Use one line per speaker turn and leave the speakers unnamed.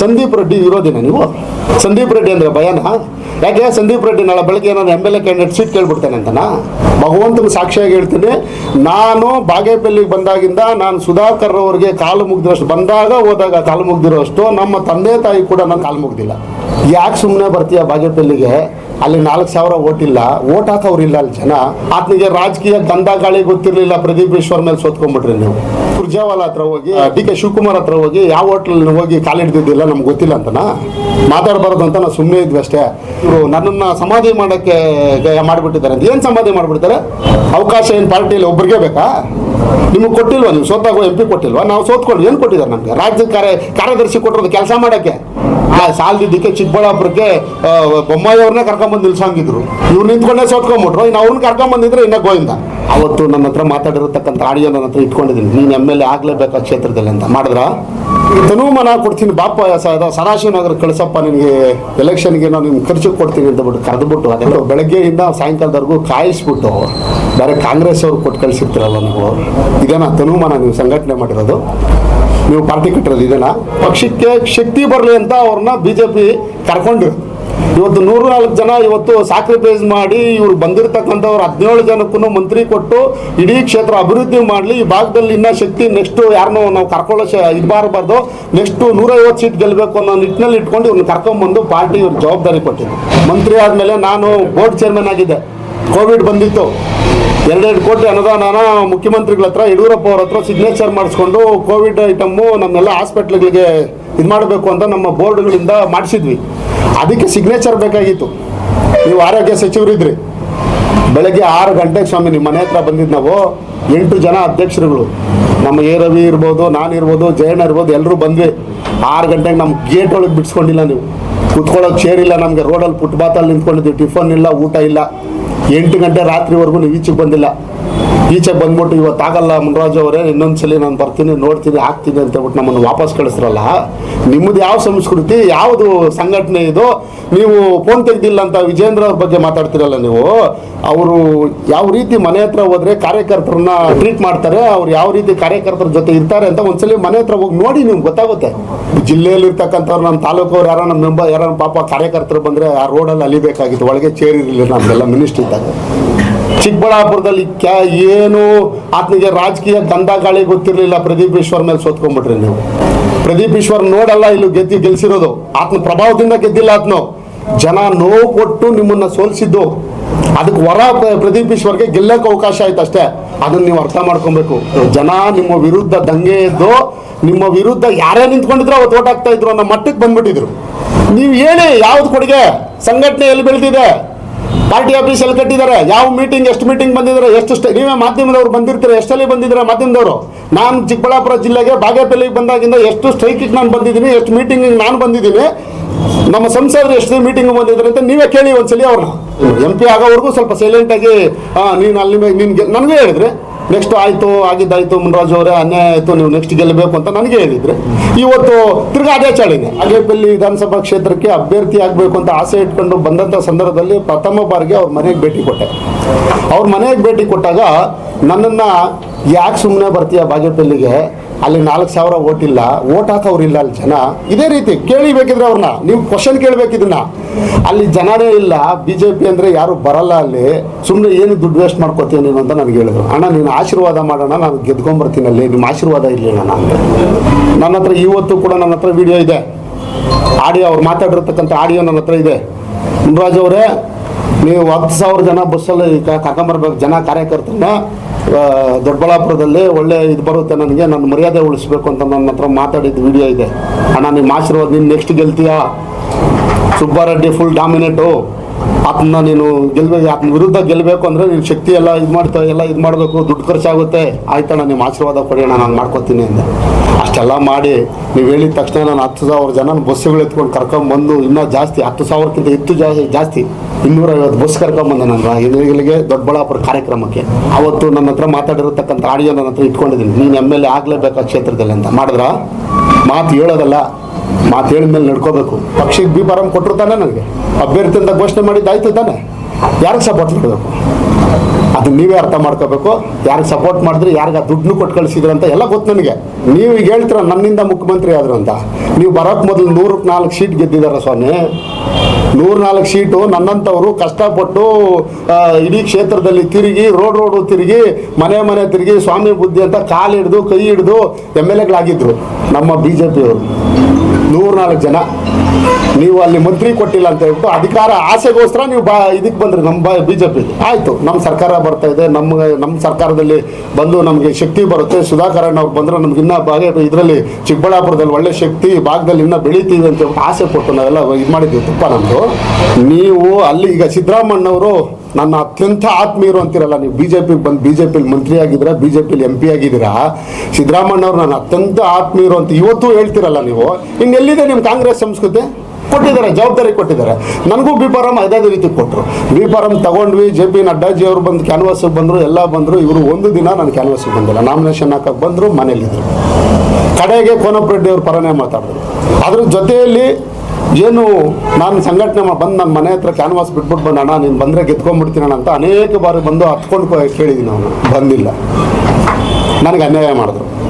ಸಂದೀಪ್ ರೆಡ್ಡಿ ವಿರೋಧಿನ ನೀವು? ಸಂದೀಪ್ ರೆಡ್ಡಿ ಅಂದ್ರೆ ಭಯನ? ಯಾಕೆ ಸಂದೀಪ್ ರೆಡ್ಡಿ ನಾಳೆ ಬೆಳಗ್ಗೆ ಏನಾದ್ರು M L A candidate seat ಕೇಳ್ಬಿಡ್ತೇನೆ ಅಂತನಾ? ಭಗವಂತನ ಸಾಕ್ಷಿಯಾಗಿ ಹೇಳ್ತೀನಿ, ನಾನು ಬಾಗೇಪಲ್ಲಿಗೆ ಬಂದಾಗಿಂದ ನಾನು ಸುಧಾಕರ್ ಅವ್ರಿಗೆ ಕಾಲು ಮುಗ್ದಿರೋಷ್ಟು, ಬಂದಾಗ ಹೋದಾಗ ಕಾಲು ಮುಗ್ದಿರೋಷ್ಟು, ನಮ್ಮ ತಂದೆ ತಾಯಿ ಕೂಡ ನಾನು ಕಾಲು ಮುಗ್ದಿಲ್ಲ. ಯಾಕೆ ಸುಮ್ಮನೆ ಬರ್ತೀಯ ಬಾಗೇಪಲ್ಲಿಗೆ? ಅಲ್ಲಿ ನಾಲ್ಕು ಸಾವಿರ ಇಲ್ಲ. ಓಟ್ ಹಾಕೋರಿಲ್ಲ ಅಲ್ಲಿ ಜನ. ಆತನಿಗೆ ರಾಜಕೀಯ ಗಂಧ ಗಾಳಿ ಗೊತ್ತಿರಲಿಲ್ಲ ಪ್ರದೀಪ್ ಈಶ್ವರ್ ಮೇಲೆ ಸೋತ್ಕೊಂಡ್ಬಿಟ್ರಿ ನೀವು. ಸುರ್ಜೇವಾಲಾ ಹತ್ರ ಹೋಗಿ ಡಿ ಕೆ ಶಿವಕುಮಾರ್ ಹತ್ರ ಹೋಗಿ, ಯಾವ ಹೋಟ್ಲಲ್ಲಿ ಹೋಗಿ ಕಾಲಿಡ್ದಿದ್ದಿಲ್ಲ ನಮ್ಗೆ ಗೊತ್ತಿಲ್ಲ ಅಂತನಾ? ಮಾತಾಡಬಾರ್ದು ಅಂತ ನಾವು ಸುಮ್ಮನೆ ಇದ್ವಿ ಅಷ್ಟೇ. ಇವರು ನನ್ನನ್ನು ಸಮಾಧಿ ಮಾಡೋಕ್ಕೆ ಮಾಡಿಬಿಟ್ಟಿದ್ದಾರೆ ಅಂತ. ಏನು ಸಮಾಧಿ ಮಾಡಿಬಿಡ್ತಾರೆ? ಅವಕಾಶ ಏನು ಪಾರ್ಟಿಯಲ್ಲಿ ಒಬ್ರಿಗೆ ಬೇಕಾ? ನಿಮಗೆ ಕೊಟ್ಟಿಲ್ವ ನೀವು? ಸೋತಾಗೋ ಎಂ ಪಿ ಕೊಟ್ಟಿಲ್ವಾ? ನಾವು ಸೋತ್ಕೊಂಡು ಏನು ಕೊಟ್ಟಿದ್ದಾರೆ ನಮಗೆ? ರಾಜ್ಯ ಕಾರ್ಯ, ಕಾರ್ಯದರ್ಶಿ ಕೊಟ್ಟಿರೋದು ಕೆಲಸ ಮಾಡೋಕ್ಕೆ. ಆ ಸಾಲದಿದ್ದಕ್ಕೆ ಚಿಕ್ಕಬಳ್ಳಾಪುರಕ್ಕೆ ಬೊಮ್ಮಾಯಿ ಅವ್ರನ್ನೇ ಕರ್ಕೊಂಬಂದು ನಿಲ್ಸಂಗಿದ್ರು. ಇವ್ರು ನಿಂತ್ಕೊಂಡೇ ಸೋತ್ಕೊಂಡ್ಬಿಟ್ರು ಇನ್ನು ಅವ್ರನ್ನ ಕರ್ಕೊಂಬಂದಿದ್ರೆ ಇನ್ನ ಗೋವಿಂದ. ಅವತ್ತು ನನ್ನ ಹತ್ರ ಮಾತಾಡಿರತಕ್ಕಂಥ ಆಡಿಯೋ ನನ್ನ ಹತ್ರ ಇಟ್ಕೊಂಡಿದ್ದೀನಿ. ನೀನು ಎಂ ಎಲ್ ಎ ಆಗಲೇಬೇಕು ಆ ಕ್ಷೇತ್ರದಲ್ಲಿ ಅಂತ. ಮಾಡಿದ್ರ? ತನೂ ಮನ ಕೊಡ್ತೀನಿ. ಬಾಪ ಸದಾಶಿವನಗರ ಕಳಿಸಪ್ಪ, ನಿನಗೆ ಎಲೆಕ್ಷನ್ಗೆ ನಾನು ನಿಮ್ಗೆ ಖರ್ಚು ಕೊಡ್ತೀನಿ ಅಂತ ಬಿಟ್ಟು ಕರೆದುಬಿಟ್ಟು, ಅದೆಲ್ಲ ಬೆಳಗ್ಗೆಯಿಂದ ಸಾಯಂಕಾಲದವರೆಗೂ ಕಾಯಿಸ್ಬಿಟ್ಟು, ಬೇರೆ ಕಾಂಗ್ರೆಸ್ ಅವ್ರು ಕೊಟ್ಟು ಕಳಿಸಿರ್ತೀರಲ್ಲ ನೀವು. ಇದೇನಾ ತನುಮಾನ ನೀವು ಸಂಘಟನೆ ಮಾಡಿರೋದು. ನೀವು ಪಾರ್ಟಿ ಕಟ್ಟಿರೋದು ಇದನ್ನ. ಪಕ್ಷಕ್ಕೆ ಶಕ್ತಿ ಬರಲಿ ಅಂತ ಅವ್ರನ್ನ ಬಿ ಜೆ ಪಿ ಕರ್ಕೊಂಡು ಇವತ್ತು ನೂರ ನಾಲ್ಕು ಜನ ಇವತ್ತು ಸ್ಯಾಕ್ರಿಫೈಸ್ ಮಾಡಿ ಇವ್ರು ಬಂದಿರತಕ್ಕಂಥವ್ರು ಹದಿನೇಳು ಜನಕ್ಕೂ ಮಂತ್ರಿ ಕೊಟ್ಟು ಇಡೀ ಕ್ಷೇತ್ರ ಅಭಿವೃದ್ಧಿ ಮಾಡಲಿ. ಈ ಭಾಗದಲ್ಲಿ ಇನ್ನೂ ಶಕ್ತಿ ನೆಕ್ಸ್ಟ್ ಯಾರನ್ನೋ ನಾವು ಕರ್ಕೊಳ್ಳೋ ಇದು ಬಾರಬಾರ್ದು ನೆಕ್ಸ್ಟ್ ನೂರೈವತ್ತು ಸೀಟ್ ಗೆಲ್ಲಬೇಕು ಅನ್ನೋ ನಿಟ್ಟಿನಲ್ಲಿ ಇಟ್ಕೊಂಡು ಇವ್ರನ್ನ ಕರ್ಕೊಂಬಂದು ಪಾರ್ಟಿ ಇವ್ರ ಜವಾಬ್ದಾರಿ ಕೊಟ್ಟಿದ್ದು ಮಂತ್ರಿ ಆದಮೇಲೆ ನಾನು ಬೋರ್ಡ್ ಚೇರ್ಮನ್ ಆಗಿದ್ದೆ. ಕೋವಿಡ್ ಬಂದಿತ್ತು. ಎರಡೆರಡು ಕೋಟಿ ಅನುದಾನನ ಮುಖ್ಯಮಂತ್ರಿಗಳ ಹತ್ರ, ಯಡಿಯೂರಪ್ಪ ಅವ್ರ ಹತ್ರ ಸಿಗ್ನೇಚರ್ ಮಾಡಿಸ್ಕೊಂಡು ಕೋವಿಡ್ ಐಟಮ್ಮು ನಮ್ಮೆಲ್ಲ ಹಾಸ್ಪಿಟ್ಲ್ಗಳಿಗೆ ಇದು ಮಾಡಬೇಕು ಅಂತ ನಮ್ಮ ಬೋರ್ಡ್ಗಳಿಂದ ಮಾಡಿಸಿದ್ವಿ. ಅದಕ್ಕೆ ಸಿಗ್ನೇಚರ್ ಬೇಕಾಗಿತ್ತು. ನೀವು ಆರೋಗ್ಯ ಸಚಿವರಿದ್ರಿ. ಬೆಳಗ್ಗೆ ಆರು ಗಂಟೆಗೆ ಸ್ವಾಮಿ ನಿಮ್ಮ ಮನೆ ಹತ್ರ ಬಂದಿದ್ದು ನಾವು, ಎಂಟು ಜನ ಅಧ್ಯಕ್ಷರುಗಳು. ನಮ್ಮ ಎ ರವಿ ಇರ್ಬೋದು, ನಾನು ಇರ್ಬೋದು, ಜಯಣ್ಣ ಇರ್ಬೋದು ಎಲ್ಲರೂ ಬಂದ್ವಿ. ಆರು ಗಂಟೆಗೆ ನಮ್ಮ ಗೇಟ್ ಒಳಗೆ ಬಿಡಿಸ್ಕೊಂಡಿಲ್ಲ ನೀವು. ಕುತ್ಕೊಳ್ಳೋಕೆ ಚೇರ್ ಇಲ್ಲ ನಮಗೆ ರೋಡಲ್ಲಿ ಫುಟ್ಪಾತಲ್ಲಿ ನಿಂತ್ಕೊಂಡಿದ್ವಿ. ಟಿಫನ್ ಇಲ್ಲ, ಊಟ ಇಲ್ಲ. ಎಂಟು ಗಂಟೆ ರಾತ್ರಿವರೆಗೂ ನೀವು ಈಚೆಗೆ ಬಂದಿಲ್ಲ. ಈಚೆಗೆ ಬಂದ್ಬಿಟ್ಟು ಇವತ್ತು ಆಗಲ್ಲ ಮುನ್ರಾಜು ಅವರೇ, ಇನ್ನೊಂದ್ಸಲಿ ನಾನು ಬರ್ತೀನಿ, ನೋಡ್ತೀನಿ, ಹಾಕ್ತೀನಿ ಅಂತ ಹೇಳ್ಬಿಟ್ಟು ನಮ್ಮನ್ನು ವಾಪಸ್ ಕಳಿಸ್ರಲ್ಲ. ನಿಮ್ಮದು ಯಾವ ಸಂಸ್ಕೃತಿ, ಯಾವುದು ಸಂಘಟನೆ ಇದು? ನೀವು ಫೋನ್ ತೆಗ್ದಿಲ್ಲ ಅಂತ ವಿಜೇಂದ್ರ ಅವ್ರ ಬಗ್ಗೆ ಮಾತಾಡ್ತಿರಲ್ಲ ನೀವು? ಅವರು ಯಾವ ರೀತಿ ಮನೆ ಹತ್ರ ಹೋದರೆ ಕಾರ್ಯಕರ್ತರನ್ನ ಟ್ರೀಟ್ ಮಾಡ್ತಾರೆ? ಅವ್ರು ಯಾವ ರೀತಿ ಕಾರ್ಯಕರ್ತರ ಜೊತೆ ಇರ್ತಾರೆ ಅಂತ ಒಂದ್ಸಲಿ ಮನೆ ಹತ್ರ ಹೋಗಿ ನೋಡಿ ನಿಮ್ಗೆ ಗೊತ್ತಾಗುತ್ತೆ. ಜಿಲ್ಲೆಯಲ್ಲಿ ಇರ್ತಕ್ಕಂಥವ್ರು ನಮ್ಮ ತಾಲೂಕವ್ರು ಯಾರೋ ನಮ್ಮ ಮೆಂಬರ್ ಯಾರೋ ಪಾಪ ಕಾರ್ಯಕರ್ತರು ಬಂದ್ರೆ ಆ ರೋಡಲ್ಲಿ ಅಲಿಬೇಕಾಗಿತ್ತು. ಒಳಗೆ ಚೇರ್ ಇರಲಿಲ್ಲ ನಮ್ದೆಲ್ಲ ಮಿನಿಸ್ಟ್ರಿ ಇದ್ದಾಗ. ಚಿಕ್ಕಬಳ್ಳಾಪುರದಲ್ಲಿ ಕ್ಯಾ ಏನು ಆತನಿಗೆ ರಾಜಕೀಯ ಗಂಧ ಗಾಳಿ ಗೊತ್ತಿರಲಿಲ್ಲ. ಪ್ರದೀಪ್ ಈಶ್ವರ್ ಮೇಲೆ ಸೋತ್ಕೊಂಡ್ಬಿಟ್ರಿ ನೀವು. ಪ್ರದೀಪ್ ಈಶ್ವರ್ ನೋಡಲ್ಲ, ಇಲ್ಲಿ ಗೆದ್ದು ಗೆಲ್ಸಿರೋದು. ಆತನ ಪ್ರಭಾವದಿಂದ ಗೆದ್ದಿಲ್ಲ ಆತನು ಜನ ನೋವು ಕೊಟ್ಟು ನಿಮ್ಮನ್ನ ಸೋಲಿಸಿದ್ದು. ಅದಕ್ಕೆ ವರ ಪ್ರ- ಪ್ರದೀಪ್ ಈಶ್ವರ್ಗೆ ಗೆಲ್ಲಕ್ಕೆ ಅವಕಾಶ ಆಯ್ತು ಅಷ್ಟೇ. ಅದನ್ನ ನೀವು ಅರ್ಥ ಮಾಡ್ಕೊಬೇಕು. ಜನ ನಿಮ್ಮ ವಿರುದ್ಧ ದಂಗೆ ಎದ್ದು, ನಿಮ್ಮ ವಿರುದ್ಧ ಯಾರೇ ನಿಂತ್ಕೊಂಡಿದ್ರು ಅವತ್ತು ಓಟ್ ಹಾಕ್ತಾ ಇದ್ರು ಅನ್ನೋ ಮಟ್ಟಕ್ಕೆ ಬಂದ್ಬಿಟ್ಟಿದ್ರು. ನೀವು ಹೇಳಿ ಯಾವ್ದು ಕೊಡುಗೆ, ಸಂಘಟನೆ ಎಲ್ಲಿ ಬೆಳೆದಿದೆ, ಪಾರ್ಟಿ ಆಫೀಸ್ ಎಲ್ಲಿ ಕಟ್ಟಿದ್ದಾರೆ, ಯಾವ ಮೀಟಿಂಗ್, ಎಷ್ಟು ಮೀಟಿಂಗ್ ಬಂದಿದ್ದಾರೆ, ಎಷ್ಟು ನೀವೇ ಮಾಧ್ಯಮದವ್ರು ಬಂದಿರ್ತೀರ, ಎಷ್ಟಲ್ಲಿ ಬಂದಿದ್ದಾರೆ ಮಾಧ್ಯಮದವರು? ನಾನು ಚಿಕ್ಕಬಳ್ಳಾಪುರ ಜಿಲ್ಲೆಗೆ ಬಾಗೇಪಲ್ಲಿಗೆ ಬಂದಾಗಿಂದ ಎಷ್ಟು ಸ್ಟ್ರೈಕಿಗೆ ನಾನು ಬಂದಿದ್ದೀನಿ, ಎಷ್ಟು ಮೀಟಿಂಗಿಗೆ ನಾನು ಬಂದಿದ್ದೀನಿ ನಮ್ಮ ಸಂಸದರು ಎಷ್ಟು ಮೀಟಿಂಗ್ ಬಂದಿದ್ರು ಅಂತ ನೀವೇ ಕೇಳಿ ಒಂದ್ಸಲಿ ಅವ್ರನ್ನ. ಎಂ ಪಿ ಆಗೋವರೆಗೂ ಸ್ವಲ್ಪ ಸೈಲೆಂಟಾಗಿ ನೀನು ಅಲ್ಲಿ ನಿನ್ಗೆ, ನನಗೆ ಹೇಳಿದ್ರೆ ನೆಕ್ಸ್ಟ್ ಆಯಿತು, ಆಗಿದ್ದಾಯ್ತು, ಮುನ್ರಾಜು ಅವರೇ, ಅನ್ಯಾಯ ಆಯಿತು, ನೀವು ನೆಕ್ಸ್ಟ್ ಗೆಲ್ಲಬೇಕು ಅಂತ ನನಗೆ ಹೇಳಿದ್ರೆ. ಇವತ್ತು ತಿರ್ಗಾ ಅದೇ ಚಾಳಿನೇ. ಅಗೇಪಲ್ಲಿ ವಿಧಾನಸಭಾ ಕ್ಷೇತ್ರಕ್ಕೆ ಅಭ್ಯರ್ಥಿ ಆಗಬೇಕು ಅಂತ ಆಸೆ ಇಟ್ಕೊಂಡು ಬಂದಂಥ ಸಂದರ್ಭದಲ್ಲಿ ಪ್ರಥಮ ಬಾರಿಗೆ ಅವ್ರ ಮನೆಗೆ ಭೇಟಿ ಕೊಟ್ಟೆ. ಅವ್ರ ಮನೆಗೆ ಭೇಟಿ ಕೊಟ್ಟಾಗ ನನ್ನನ್ನು ಯಾಕೆ ಸುಮ್ಮನೆ ಬರ್ತೀಯ ಬಾಗೇಪಲ್ಲಿಗೆ? ಅಲ್ಲಿ ನಾಲ್ಕು ಸಾವಿರ ಓಟ್ ಇಲ್ಲ ಓಟ್ ಹಾಕೋರಿಲ್ಲ ಅಲ್ಲಿ ಜನ. ಇದೇ ರೀತಿ, ಕೇಳಿಬೇಕಿದ್ರೆ ಅವ್ರನ್ನ, ನೀವು ಕ್ವಶನ್ ಕೇಳಬೇಕಿದನ್ನ ಅಲ್ಲಿ ಜನನೇ ಇಲ್ಲ ಬಿ ಜೆ ಪಿ ಅಂದರೆ ಯಾರು ಬರಲ್ಲ ಅಲ್ಲಿ. ಸುಮ್ಮನೆ ಏನು ದುಡ್ಡು ವೇಸ್ಟ್ ಮಾಡ್ಕೋತೀಯ ನೀನು ಅಂತ ನನಗೆ ಹೇಳಿದ್ರು. ಅಣ್ಣ, ನೀನು ಆಶೀರ್ವಾದ ಮಾಡೋಣ, ನಾನು ಗೆದ್ಕೊಂಬರ್ತೀನಿ ಅಲ್ಲಿ ನಿಮ್ಮ ಆಶೀರ್ವಾದ ಇಲ್ಲ ನಾನು ನನ್ನ ಹತ್ರ ಇವತ್ತು ಕೂಡ ನನ್ನ ಹತ್ರ ವಿಡಿಯೋ ಇದೆ. ಆಡಿಯೋ, ಅವ್ರು ಮಾತಾಡಿರ್ತಕ್ಕಂಥ ಆಡಿಯೋ ನನ್ನ ಹತ್ರ ಇದೆ. ಮುನ್ರಾಜ್ ಅವರೇ, ನೀವು ಹತ್ತು ಸಾವಿರ ಜನ ಬಸ್ಸಲ್ಲಿ ಕರ್ಕೊಂಬರ್ಬೇಕು, ಜನ ಕಾರ್ಯಕರ್ತರನ್ನ. ದೊಡ್ಡಬಳ್ಳಾಪುರದಲ್ಲಿ ಒಳ್ಳೆ ಇದು ಬರುತ್ತೆ ನನಗೆ. ನನ್ನ ಮರ್ಯಾದೆ ಉಳಿಸ್ಬೇಕು ಅಂತ ನನ್ನ ಹತ್ರ ಮಾತಾಡಿದ ವಿಡಿಯೋ ಇದೆ. ಅಣ್ಣ, ನಿಮ್ಮ ಆಶೀರ್ವಾದ ನೀನು ನೆಕ್ಸ್ಟ್ ಗೆಲ್ತೀಯಾ? ಸುಬ್ಬಾರೆಡ್ಡಿ ಫುಲ್ ಡಾಮಿನೇಟು ಆತನ ನೀನು ಗೆಲ್ಬೇಕು ಆತನ ವಿರುದ್ಧ ಗೆಲ್ಲಬೇಕು ಅಂದರೆ ನೀನು ಶಕ್ತಿ ಎಲ್ಲ ಇದು ಮಾಡ್ತಾ, ಎಲ್ಲ ಇದು ಮಾಡಬೇಕು. ದುಡ್ಡು ಖರ್ಚಾಗುತ್ತೆ. ಆಯ್ತಣ್ಣ, ನಿಮ್ಮ ಆಶೀರ್ವಾದ ಕೊಡಿ ಅಣ್ಣ, ನಾನು ಮಾಡ್ಕೊತೀನಿ ಅಂದೆ. ಅಷ್ಟೆಲ್ಲ ಮಾಡಿ ನೀವು ಹೇಳಿದ ತಕ್ಷಣ ನಾನು ಹತ್ತು ಸಾವಿರ ಜನ ಬಸ್ಸುಗಳು ಎತ್ಕೊಂಡು ಕರ್ಕೊಂಬಂದು ಇನ್ನೂ ಜಾಸ್ತಿ ಹತ್ತು ಸಾವಿರಕ್ಕಿಂತ ಹೆಚ್ಚು ಜಾಸ್ತಿ ಜಾಸ್ತಿ ಇನ್ನೂರೈವತ್ತು ಬಸ್ ಕರ್ಕೊಂಬಂದೆ ನಾನು ಇಲ್ಲಿಗೆ ದೊಡ್ಡಬಳ್ಳಾಪುರ ಕಾರ್ಯಕ್ರಮಕ್ಕೆ. ಅವತ್ತು ನನ್ನ ಹತ್ರ ಮಾತಾಡಿರತಕ್ಕಂಥ ಆಡಿಯೋ ನನ್ನ ಹತ್ರ ಇಟ್ಕೊಂಡಿದ್ದೀನಿ. ನೀನು ಎಂ ಎಲ್ ಎ ಆಗಲೇಬೇಕು ಕ್ಷೇತ್ರದಲ್ಲಿ ಅಂತ. ಮಾಡಿದ್ರ? ಮಾತು ಹೇಳೋದಲ್ಲ. ಮಾತು ಹೇಳಿದ್ಮೇಲೆ ನಡ್ಕೋಬೇಕು. ಪಕ್ಷಕ್ಕೆ ಬಿ ಫಾರಂ ಕೊಟ್ಟರು ತಾನೆ ನನಗೆ. ಅಭ್ಯರ್ಥಿ ಅಂತ ಘೋಷಣೆ ಮಾಡಿದ್ದಾಯ್ತು ತಾನೆ. ಯಾರಿಗೆ ಸಪೋರ್ಟ್ ಮಾಡಬೇಕು ಅದನ್ನ ನೀವೇ ಅರ್ಥ ಮಾಡ್ಕೋಬೇಕು. ಯಾರಿಗೆ ಸಪೋರ್ಟ್ ಮಾಡಿದ್ರೆ, ಯಾರಿಗೆ ಆ ದುಡ್ಡು ಕೊಟ್ಟು ಕಳಿಸಿದ್ರು ಅಂತ ಎಲ್ಲ ಗೊತ್ತು ನನಗೆ ನೀವು ಈಗ ಹೇಳ್ತೀರ ನನ್ನಿಂದ ಮುಖ್ಯಮಂತ್ರಿ ಆದ್ರು ಅಂತ. ನೀವು ಬರೋಕ್ಕೆ ಮೊದಲು ನೂರಕ್ಕೆ ನಾಲ್ಕು ಸೀಟ್ ಗೆದ್ದಿದಾರ ಸ್ವಾಮಿ. ನೂರ ನಾಲ್ಕು ಸೀಟು, ನನ್ನಂಥವರು ಕಷ್ಟಪಟ್ಟು ಇಡೀ ಕ್ಷೇತ್ರದಲ್ಲಿ ತಿರುಗಿ, ರೋಡ್ ರೋಡು ತಿರುಗಿ, ಮನೆ ಮನೆ ತಿರುಗಿ, ಸ್ವಾಮಿ ಬುದ್ಧಿ ಅಂತ ಕಾಲು ಹಿಡಿದು, ಕೈ ಹಿಡಿದು ಎಂ ಎಲ್ ಎಗಳಾಗಿದ್ರು ನಮ್ಮ ಬಿ ಜೆ ಪಿಯವರು ನೂರ್ನಾಲ್ಕು ಜನ. ನೀವು ಅಲ್ಲಿ ಮಂತ್ರಿ ಕೊಟ್ಟಿಲ್ಲ ಅಂತ ಹೇಳ್ಬಿಟ್ಟು ಅಧಿಕಾರ ಆಸೆಗೋಸ್ಕರ ನೀವು ಬಾ, ಇದಕ್ಕೆ ಬಂದ್ರಿ ನಮ್ಮ ಬಿ ಜೆ ಪಿ ಆಯಿತು, ನಮ್ಮ ಸರ್ಕಾರ ಬರ್ತಾ ಇದೆ ನಮ್ಗೆ ನಮ್ಮ ಸರ್ಕಾರದಲ್ಲಿ ಬಂದು ನಮಗೆ ಶಕ್ತಿ ಬರುತ್ತೆ. ಸುಧಾಕರಣ್ಣ ಅವ್ರು ಬಂದ್ರೆ ನಮ್ಗೆ ಇನ್ನೂ ಭಾಗ ಇದರಲ್ಲಿ ಚಿಕ್ಕಬಳ್ಳಾಪುರದಲ್ಲಿ ಒಳ್ಳೆ ಶಕ್ತಿ, ಭಾಗದಲ್ಲಿ ಇನ್ನೂ ಬೆಳಿತೀವಿ ಅಂತ ಆಸೆ ಕೊಟ್ಟು ನಾವೆಲ್ಲ ಇದು ಮಾಡಿದ್ವಿ ತುಪ್ಪ ನಮ್ಮದು ನೀವು ಅಲ್ಲಿ ಈಗ ಸಿದ್ದರಾಮಣ್ಣವರು ನನ್ನ ಅತ್ಯಂತ ಆತ್ಮೀಯರು ಅಂತಿರಲ್ಲ ನೀವು ಬಿ ಜೆ ಪಿಗೆ ಬಂದು ಬಿ ಜೆ ಪಿಲಿ ಮಂತ್ರಿ ಆಗಿದ್ದೀರಾ ಬಿ ಜೆ ಪಿಲಿ ಎಂ ಪಿ ಆಗಿದ್ದೀರಾ ಸಿದ್ದರಾಮಣ್ಣವ್ರು ನನ್ನ ಅತ್ಯಂತ ಆತ್ಮೀಯರು ಅಂತ ಇವತ್ತು ಹೇಳ್ತಿರಲ್ಲ ನೀವು. ಇನ್ನೆಲ್ಲಿದೆ ನಿಮ್ಮ ಕಾಂಗ್ರೆಸ್ ಸಂಸ್ಕೃತಿ? ಕೊಟ್ಟಿದ್ದಾರೆ, ಜವಾಬ್ದಾರಿ ಕೊಟ್ಟಿದ್ದಾರೆ. ನನಗೂ ಬಿ ಫಾರಂ ಅದೇ ರೀತಿ ಕೊಟ್ಟರು. ಬಿ ಫಾರಂ ತಗೊಂಡ್ವಿ, ಜೆ ಪಿ ನಡ್ಡಾಜಿ ಅವರು ಬಂದು ಕ್ಯಾನ್ವಾಸಿಗೆ ಬಂದರು, ಎಲ್ಲ ಬಂದರು. ಇವರು ಒಂದು ದಿನ ನಾನು ಕ್ಯಾನ್ವಾಸಿಗೆ ಬಂದಿಲ್ಲ. ನಾಮಿನೇಷನ್ ಹಾಕಕ್ಕೆ ಬಂದರು ಮನೇಲಿದ್ದರು ಕಡೆಗೆ ಕೋನಪ್ರೆಡ್ಡಿ ಅವ್ರ ಪರನೇ ಮಾತಾಡಿದ್ರು. ಅದ್ರ ಜೊತೆಯಲ್ಲಿ ಏನು ನಾನು ಸಂಘಟನೆ ಬಂದು ನನ್ನ ಮನೆ ಹತ್ರ ಕ್ಯಾನ್ವಾಸ್ ಬಿಟ್ಬಿಟ್ಟು ಬಂದು ನೀನು ಬಂದರೆ ಗೆದ್ಕೊಂಡ್ಬಿಡ್ತೀನಿ ಅಣ್ಣ ಅಂತ ಅನೇಕ ಬಾರಿ ಬಂದು ಹತ್ಕೊಂಡು ಕೇಳಿದ್ದೀನಿ ಅವನು. ಬಂದಿಲ್ಲ. ನನಗೆ ಅನ್ಯಾಯ ಮಾಡಿದ್ರು.